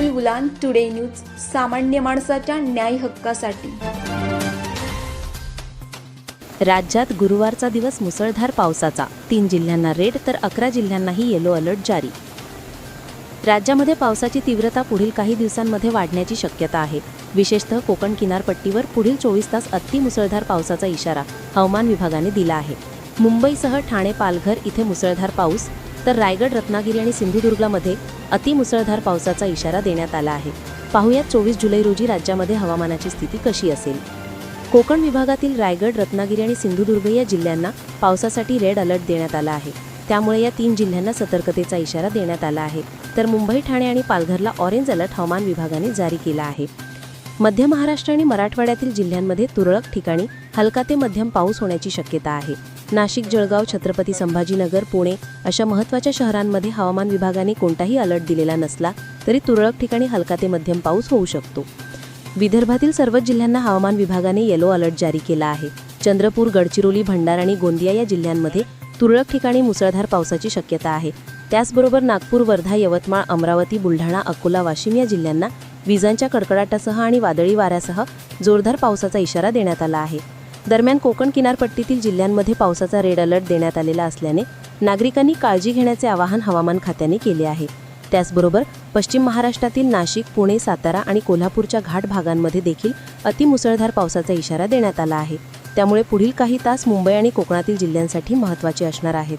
Rahul गुलान today news सामान्य माणसाच्या न्याय हक्कासाठी. राज्यात गुरुवारचा दिवस मुसळधार पावसाचा. तीन जिल्ह्यांना रेड तर अकरा जिल्ह्यांनाही येलो अलर्ट जारी. राज्यामध्ये पावसाची तीव्रता पुढील काही दिवसांमध्ये वाढण्याची शक्यता आहे. विशेषतः कोकण किनारपट्टीवर पुढील चोवीस तास अतिमुसळधार पावसाचा इशारा हवामान विभागाने दिला आहे. मुंबईसह ठाणे पालघर इथे मुसळधार पाऊस तर रायगड रत्नागिरी आणि सिंधुदुर्गमध्ये अतिमुसळधार पावसाचा इशारा देण्यात आला आहे. पाहुयात चोवीस जुलै रोजी राज्यामध्ये हवामानाची स्थिती कशी असेल? कोकण विभागातील रायगड रत्नागिरी आणि सिंधुदुर्ग या जिल्ह्यांना पावसासाठी रेड अलर्ट देण्यात आला आहे. त्यामुळे या तीन जिल्ह्यांना सतर्कतेचा इशारा देण्यात आला आहे. तर मुंबई ठाणे आणि पालघरला ऑरेंज अलर्ट हवामान विभागाने जारी केला आहे. मध्य महाराष्ट्र आणि मराठवाड्यातील जिल्ह्यांमध्ये तुरळक ठिकाणी हलका ते मध्यम पाऊस होण्याची शक्यता आहे. नाशिक जळगाव छत्रपती संभाजीनगर पुणे अशा महत्त्वाच्या शहरांमध्ये हवामान विभागाने कोणताही अलर्ट दिलेला नसला तरी तुरळक ठिकाणी हलका ते मध्यम पाऊस होऊ शकतो. विदर्भातील सर्वच जिल्ह्यांना हवामान विभागाने येलो अलर्ट जारी केला आहे. चंद्रपूर गडचिरोली भंडारा आणि गोंदिया या जिल्ह्यांमध्ये तुरळक ठिकाणी मुसळधार पावसाची शक्यता आहे. त्याचबरोबर नागपूर वर्धा यवतमाळ अमरावती बुलढाणा अकोला वाशिम या जिल्ह्यांना विजांच्या कडकडाटासह आणि वादळी वाऱ्यासह जोरदार पावसाचा इशारा देण्यात आला आहे. दरम्यान कोकण किनारपट्टीतील जिल्ह्यांमध्ये पावसाचा रेड अलर्ट देण्यात आलेला असल्याने नागरिकांनी काळजी घेण्याचे आवाहन हवामान खात्याने केले आहे. त्याचबरोबर पश्चिम महाराष्ट्रातील नाशिक पुणे सातारा आणि कोल्हापूरच्या घाट भागांमध्ये देखील अतिमुसळधार पावसाचा इशारा देण्यात आला आहे. त्यामुळे पुढील काही तास मुंबई आणि कोकणातील जिल्ह्यांसाठी महत्त्वाचे असणार आहेत.